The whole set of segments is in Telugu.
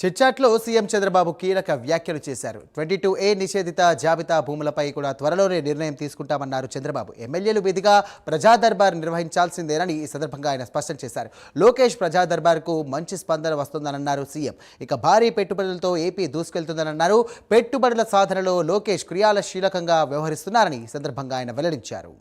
చిట్చాట్లో సీఎం చంద్రబాబు కీలక వ్యాఖ్యలు చేశారు. ట్వంటీ టూ ఏ నిషేధిత జాబితా భూములపై కూడా త్వరలోనే నిర్ణయం తీసుకుంటామన్నారు చంద్రబాబు. ఎమ్మెల్యేలు విధిగా ప్రజా దర్బార్ నిర్వహించాల్సిందేనని ఈ సందర్భంగా ఆయన స్పష్టం చేశారు. లోకేష్ ప్రజా దర్బార్కు మంచి స్పందన వస్తుందనన్నారు సీఎం. ఇక భారీ పెట్టుబడులతో ఏపీ దూసుకెళ్తుందనన్నారు. పెట్టుబడుల సాధనలో లోకేష్ క్రియాలశీలకంగా వ్యవహరిస్తున్నారని ఈ సందర్భంగా ఆయన వెల్లడించారు.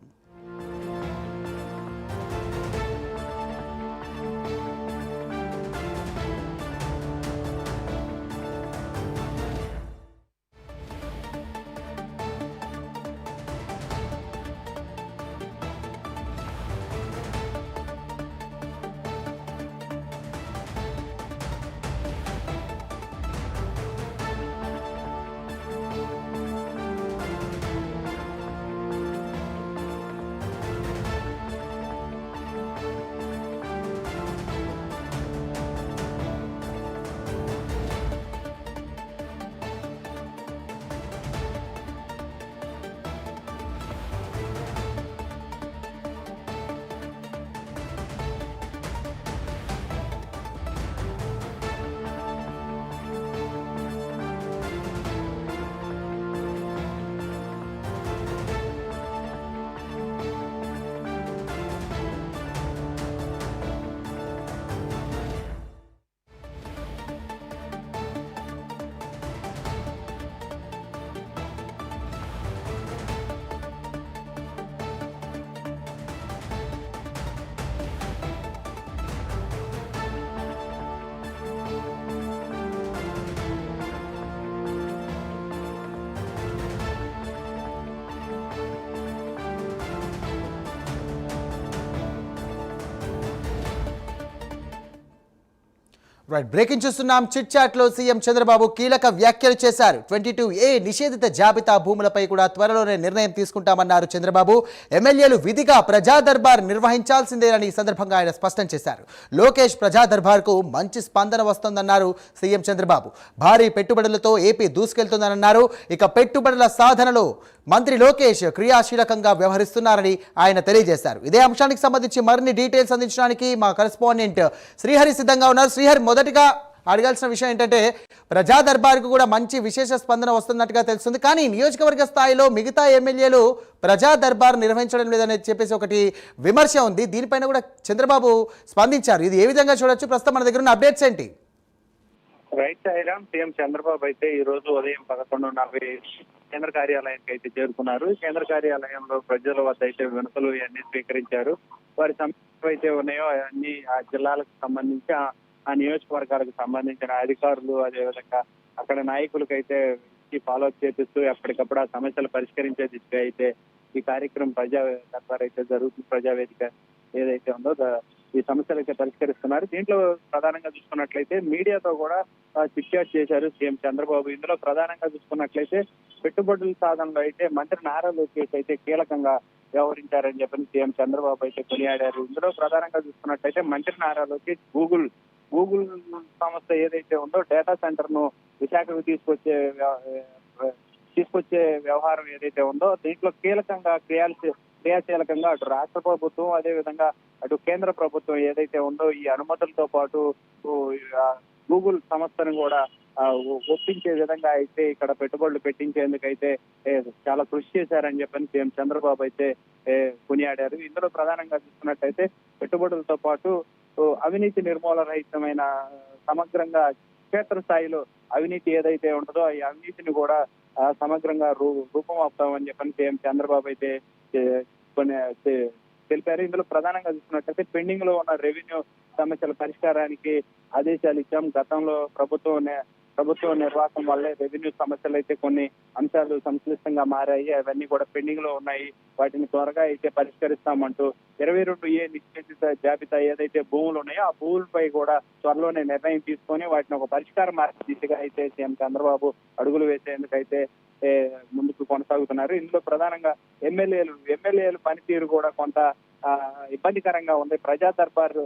రైట్ బ్రేకింగ్ చూస్తున్నాం. చిట్ చాట్లో సీఎం చంద్రబాబు కీలక వ్యాఖ్యలు చేశారు. ట్వంటీ టూ ఏ నిషేధిత జాబితా భూములపై కూడా త్వరలోనే నిర్ణయం తీసుకుంటామన్నారు చంద్రబాబు. ఎమ్మెల్యేలు విధిగా ప్రజా దర్బార్ నిర్వహించాల్సిందేనని ఈ సందర్భంగా ఆయన స్పష్టం చేశారు. లోకేష్ ప్రజా దర్బార్కు మంచి స్పందన వస్తోందన్నారు సీఎం చంద్రబాబు. భారీ పెట్టుబడులతో ఏపీ దూసుకెళ్తుందన్నారు. ఇక పెట్టుబడుల సాధనలో మంత్రి లోకేష్ క్రియాశీలకంగా వ్యవహరిస్తున్నారని ఆయన తెలియజేశారు. ఇదే అంశానికి సంబంధించి మరిన్ని డీటెయిల్స్ అందించడానికి మా కరెస్పాండెంట్ శ్రీహరి సిద్ధంగా ఉన్నారు. శ్రీహరి మొదటిగా అడగాల్సిన విషయం ఏంటంటే ప్రజా దర్బార్కు కూడా మంచి విశేష స్పందన వస్తున్నట్టుగా తెలుస్తుంది. కానీ నియోజకవర్గ స్థాయిలో మిగతా ఎమ్మెల్యేలు ప్రజా దర్బార్ నిర్వహించడం లేదని చెప్పేసి ఒకటి విమర్శ ఉంది. దీనిపైన కూడా చంద్రబాబు స్పందించారు. ఇది ఏ విధంగా చూడొచ్చు? ప్రస్తుతం మన దగ్గర ఉన్న అప్డేట్స్ ఏంటి? రైట్ సాయిరామ్ సీఎం చంద్రబాబు అయితే ఈ రోజు ఉదయం పదకొండు నలభై కేంద్ర కార్యాలయానికి అయితే చేరుకున్నారు. కేంద్ర కార్యాలయంలో ప్రజల వద్ద అయితే వినతులు ఇవన్నీ స్వీకరించారు. వారి సమస్యలు అయితే ఉన్నాయో అన్ని ఆ జిల్లాలకు సంబంధించి ఆ- నియోజకవర్గాలకు సంబంధించిన అధికారులు అదేవిధంగా అక్కడ నాయకులకు అయితే ఫాలో అప్ చేపిస్తూ ఎప్పటికప్పుడు ఆ సమస్యలు పరిష్కరించే దిశగా అయితే ఈ కార్యక్రమం ప్రజా దర్బార్ అయితే జరుగుతుంది. ప్రజావేదిక ఏదైతే ఉందో ఈ సమస్యలకి పరిష్కరిస్తున్నారు. దీంట్లో ప్రధానంగా చూసుకున్నట్లయితే మీడియాతో కూడా చిట్ చాట్ చేశారు సీఎం చంద్రబాబు. ఇందులో ప్రధానంగా చూసుకున్నట్లయితే పెట్టుబడుల సాధనలో అయితే మంత్రి నారా లోకేష్ అయితే కీలకంగా వ్యవహరించారని చెప్పి సీఎం చంద్రబాబు అయితే కొనియాడారు. ఇందులో ప్రధానంగా చూసుకున్నట్లయితే మంత్రి నారా లోకేష్ గూగుల్ గూగుల్ సంస్థ ఏదైతే ఉందో డేటా సెంటర్ను విశాఖకు తీసుకొచ్చే తీసుకొచ్చే వ్యవహారం ఏదైతే ఉందో దీంట్లో కీలకంగా క్రియాల్సి క్రియాశీలకంగా అటు రాష్ట్ర ప్రభుత్వం అదే విధంగా అటు కేంద్ర ప్రభుత్వం ఏదైతే ఉందో ఈ అనుమతులతో పాటు గూగుల్ సంస్థను కూడా ఒప్పించే విధంగా అయితే ఇక్కడ పెట్టుబడులు పెట్టించేందుకు అయితే చాలా కృషి చేశారని చెప్పని సీఎం చంద్రబాబు అయితే కొనియాడారు. ఇందులో ప్రధానంగా చూసుకున్నట్టయితే పెట్టుబడులతో పాటు అవినీతి నిర్మూలన రహితమైన సమగ్రంగా క్షేత్ర స్థాయిలో అవినీతి ఏదైతే ఉంటుందో ఈ అవినీతిని కూడా సమగ్రంగా రూ రూపమాపుతామని చెప్పని సీఎం చంద్రబాబు అయితే కొన్ని తెలిపారు. ఇందులో ప్రధానంగా చూసుకున్నట్లయితే పెండింగ్లో ఉన్న రెవెన్యూ సమస్యల పరిష్కారానికి ఆదేశాలు ఇచ్చాం. గతంలో ప్రభుత్వం ప్రభుత్వ నిర్వాహకం వల్లే రెవెన్యూ సమస్యలు అయితే కొన్ని అంశాలు సంక్లిష్టంగా మారాయి. అవన్నీ కూడా పెండింగ్లో ఉన్నాయి. వాటిని త్వరగా అయితే పరిష్కరిస్తామంటూ ఇరవై రెండు ఏ నిశ్చిత జాబితా ఏదైతే భూములు ఉన్నాయో ఆ భూములపై కూడా త్వరలోనే నిర్ణయం తీసుకొని వాటిని ఒక పరిష్కార మార్గ దిశగా అయితే సీఎం చంద్రబాబు అడుగులు వేసేందుకైతే ముందుకు కొనసాగుతున్నారు. ఇందులో ప్రధానంగా ఎమ్మెల్యేలు ఎమ్మెల్యేలు పనితీరు కూడా కొంత ఇబ్బందికరంగా ఉంది. ప్రజా దర్బార్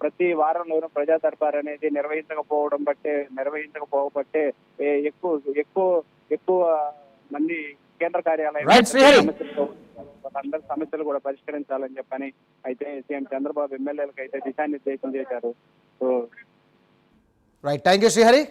ప్రతి వారంలోనూ ప్రజా దర్బార్ అనేది నిర్వహించకపోవడం బట్టే నిర్వహించకపోబట్టే ఏ, ఎక్కువ ఎక్కువ ఎక్కువ మంది కేంద్ర కార్యాలయం. సమస్యలతో వాళ్ళందరి సమస్యలు కూడా పరిష్కరించాలని చెప్పని అయితే సీఎం చంద్రబాబు ఎమ్మెల్యేలకు అయితే దిశానిర్దేశం చేశారు so right thank you Srihari